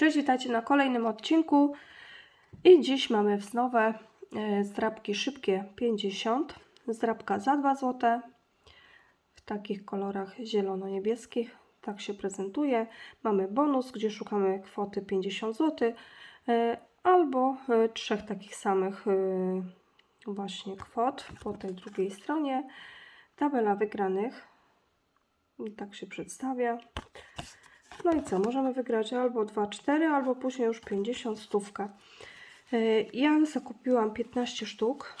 Cześć, witajcie na kolejnym odcinku. I dziś mamy wznowe e, zdrabki szybkie 50. Zdrabka za 2 zł. W takich kolorach zielono-niebieskich. Tak się prezentuje. Mamy bonus, gdzie szukamy kwoty 50 zł. e, Albo e, trzech takich samych właśnie kwot po tej drugiej stronie. Tabela wygranych. Tak się przedstawia. No i co, możemy wygrać albo 2-4, albo później już 50 stówka. Yy, Ja zakupiłam 15 sztuk,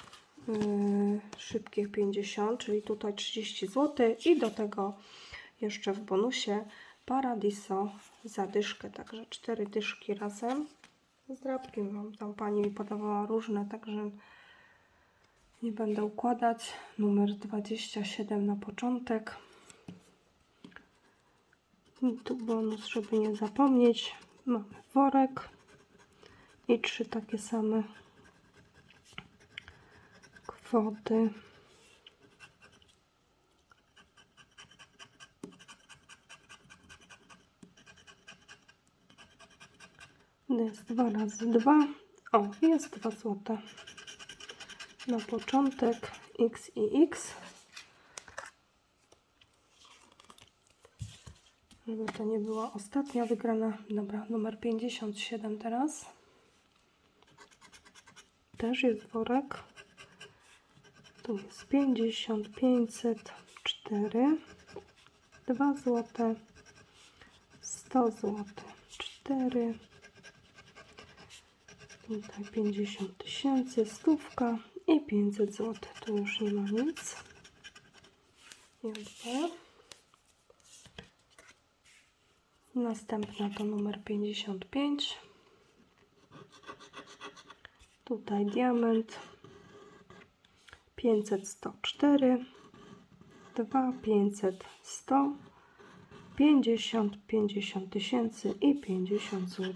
yy, szybkich 50, czyli tutaj 30 zł i do tego jeszcze w bonusie Paradiso za dyszkę, także 4 dyszki razem. Zdrabki mam, tam pani mi podawała różne, także nie będę układać. Numer 27 na początek. I tu bonus, żeby nie zapomnieć. Mamy worek i trzy takie same kwoty. Jest dwa razy dwa. O, jest dwa złote. Na początek X i X. Żeby to nie była ostatnia wygrana. Dobra, numer 57 teraz. Też jest worek. Tu jest 50, 504, 2 złote, 100 zł, 4, tutaj 50 tysięcy, stówka i 500 zł. Tu już nie ma nic. Dziękuję. Następna to numer 55. Tutaj diament 500 104 2 500 100 50 50 tysięcy i 50 zł.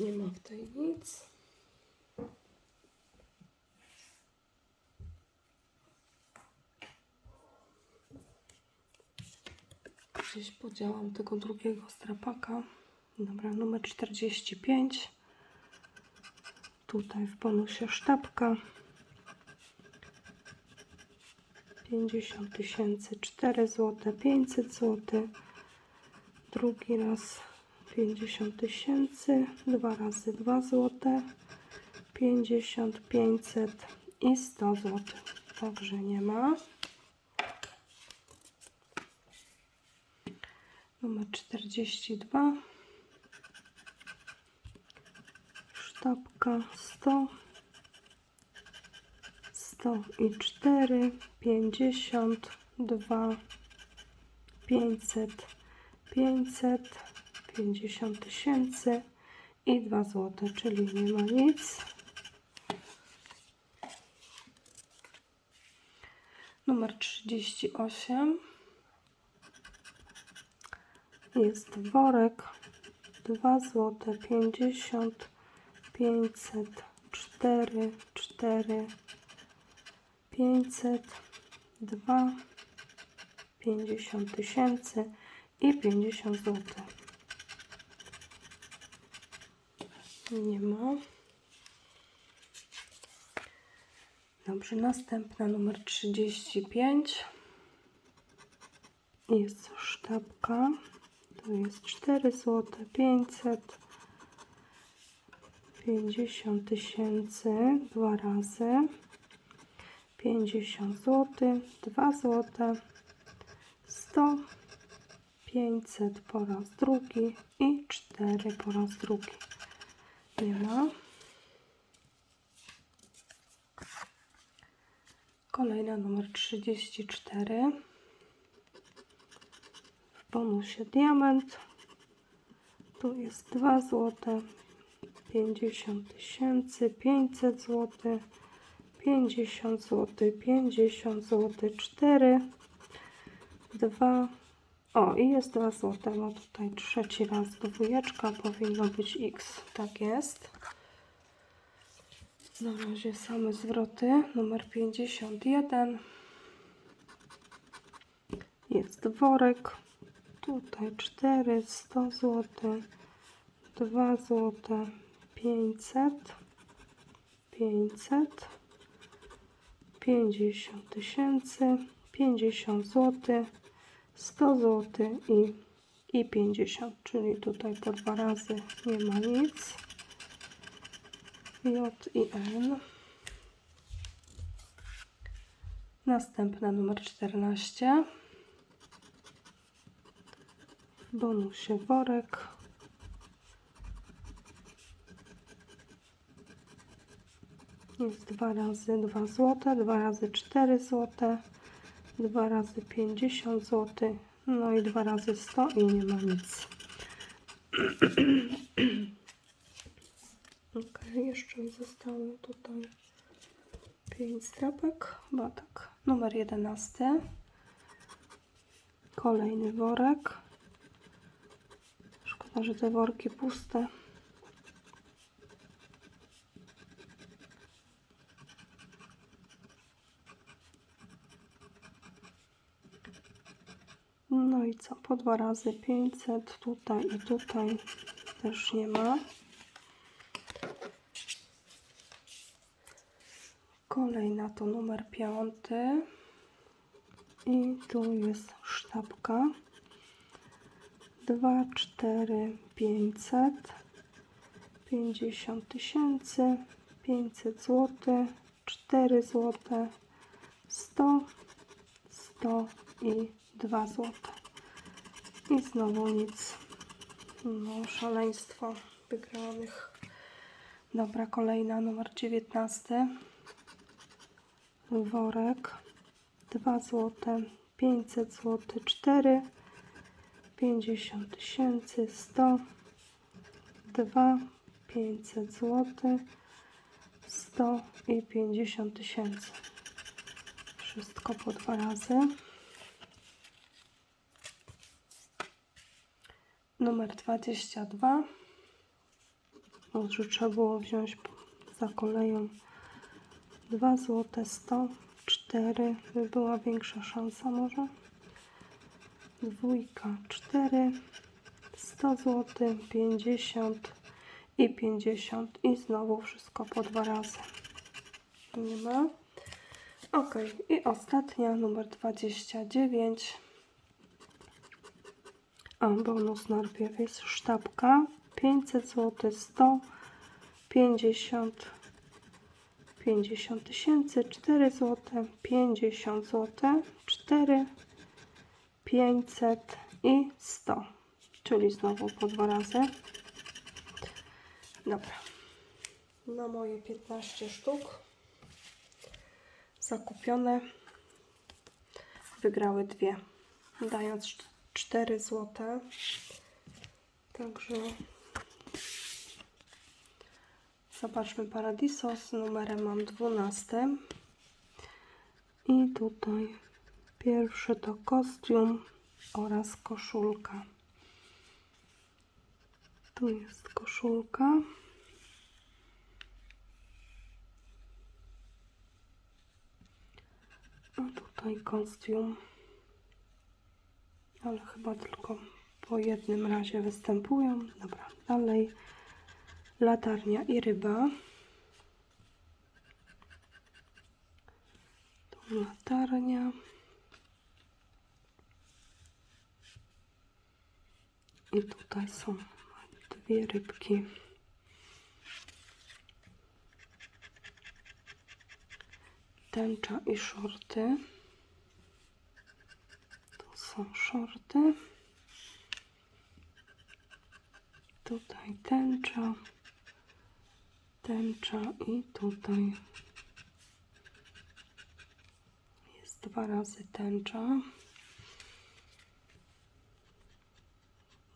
Nie ma w tej nic. Gdzieś podziałam tego drugiego strapaka. Dobra, numer 45. Tutaj w bonusie sztabka. 50 tysięcy, 4 zł, 500 zł. Drugi raz 50 tysięcy, dwa razy 2 zł, 50, 500 i 100 zł. Także nie ma. Numer 42. Sztabka 100. 100 i 4. 50. 2. 500. 500. 50 tysięcy i 2 zł, czyli nie ma nic. Numer 38 jest worek 2 zł 50 500 4 4 500 2 50 tysięcy i 50 zł nie ma. Dobrze następna numer 35 jest sztabka to jest 4 zł 500 50 tysięcy dwa razy 50 zł 2 zł 100 500 po raz drugi i 4 po raz drugi. Nie ma. Kolejna numer 34 w bonusie diament. Tu jest 2 zł, 50 tysięcy, 500 zł, 50 zł, 50 zł, 4, 2. O, i jest 2 zł, no tutaj trzeci raz dwójeczka, powinno być X, tak jest. Na razie same zwroty, numer 51. Jest worek. Tutaj 4, 100 zł, 2 zł, 500, 500, 50 tysięcy, 50 zł, 100 zł i, i 50, czyli tutaj po dwa razy nie ma nic. J i N. Następna numer 14. Bonusie worek. Jest dwa razy 2 zł, dwa razy 4 zł, dwa razy 50 zł, no i dwa razy 100 i nie ma nic. Ok, jeszcze mi zostało tutaj 5 strapek, chyba tak. Numer 11. Kolejny worek. Że te worki puste. No i co? Po dwa razy 500 tutaj i tutaj też nie ma. Kolejna to numer piąty. I tu jest sztabka. 2, 4, 500, 50 tysięcy, 500 zł, 4 zł, 100, 100 i 2 zł. I znowu nic. No, szaleństwo wygranych. Dobra, kolejna numer 19 worek 2 zł 500 zł 4 50 tysięcy 100 2 500 zł 100 i 50 tysięcy. Wszystko po dwa razy. Numer 22 może trzeba było wziąć za koleją 2 zł 100 4 by była większa szansa może dwójka 4 100 zł 50 i 50 i znowu wszystko po dwa razy. Nie ma. Ok i ostatnia numer 29 a bonus najpierw jest sztabka 500 zł 100 50 50 tysięcy, 4 zł, 50 zł, 4, 500 i 100, czyli znowu po dwa razy. Dobra, na moje 15 sztuk zakupione wygrały dwie, dając 4 zł. Także Zobaczmy Paradiso z numerem mam 12. I tutaj pierwszy to kostium oraz koszulka. Tu jest koszulka. A tutaj kostium. Ale chyba tylko po jednym razie występują. Dobra, dalej latarnia i ryba. Tu latarnia. I tutaj są dwie rybki. Tęcza i shorty. Tu są shorty. Tutaj tęcza tęcza i tutaj jest dwa razy tęcza.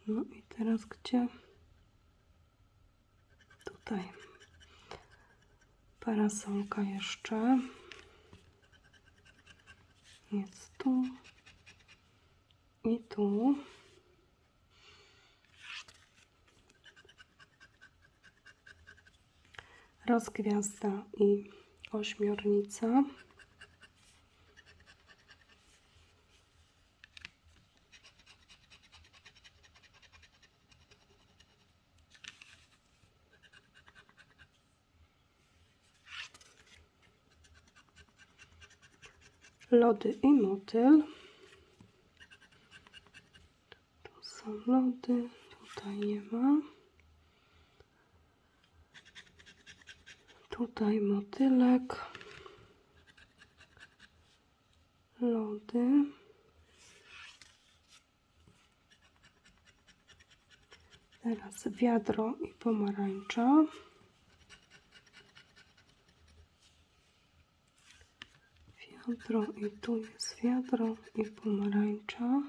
No i teraz gdzie? Tutaj. Parasolka jeszcze. Jest tu. I tu. rozgwiazda i ośmiornica. Lody i motyl. Tu są lody, tutaj nie ma. Tutaj motylek. Lody. Teraz wiadro i pomarańcza. Wiadro i tu jest wiadro i pomarańcza.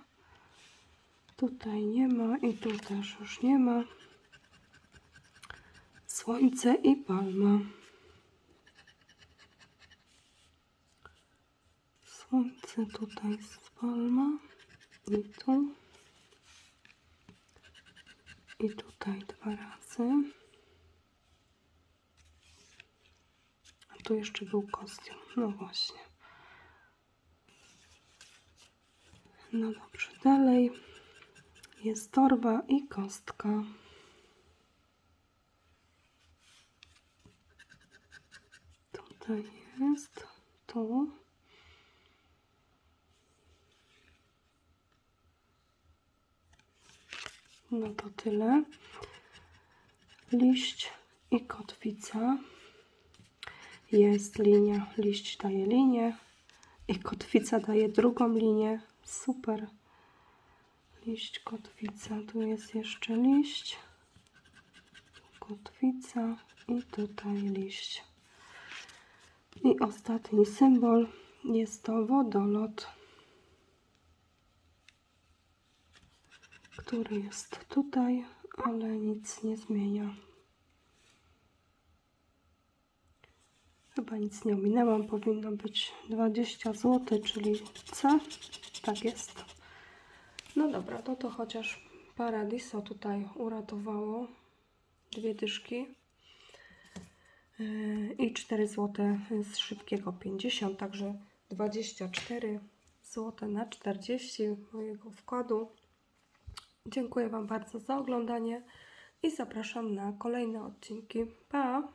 Tutaj nie ma i tu też już nie ma. Słońce i palma. Słońce tutaj jest palma i tu. I tutaj dwa razy. A tu jeszcze był kostium. No właśnie. No dobrze, dalej jest torba i kostka. Tutaj jest, tu. No to tyle. Liść i kotwica. Jest linia, liść daje linię i kotwica daje drugą linię. Super. Liść, kotwica. Tu jest jeszcze liść. Kotwica i tutaj liść. I ostatni symbol jest to wodolot, który jest tutaj, ale nic nie zmienia. Chyba nic nie ominęłam. Powinno być 20 zł, czyli C. Tak jest. No dobra, no to chociaż Paradiso tutaj uratowało. Dwie dyszki. Yy, I 4 zł z szybkiego 50, także 24 zł na 40 mojego wkładu. Dziękuję Wam bardzo za oglądanie i zapraszam na kolejne odcinki. Pa!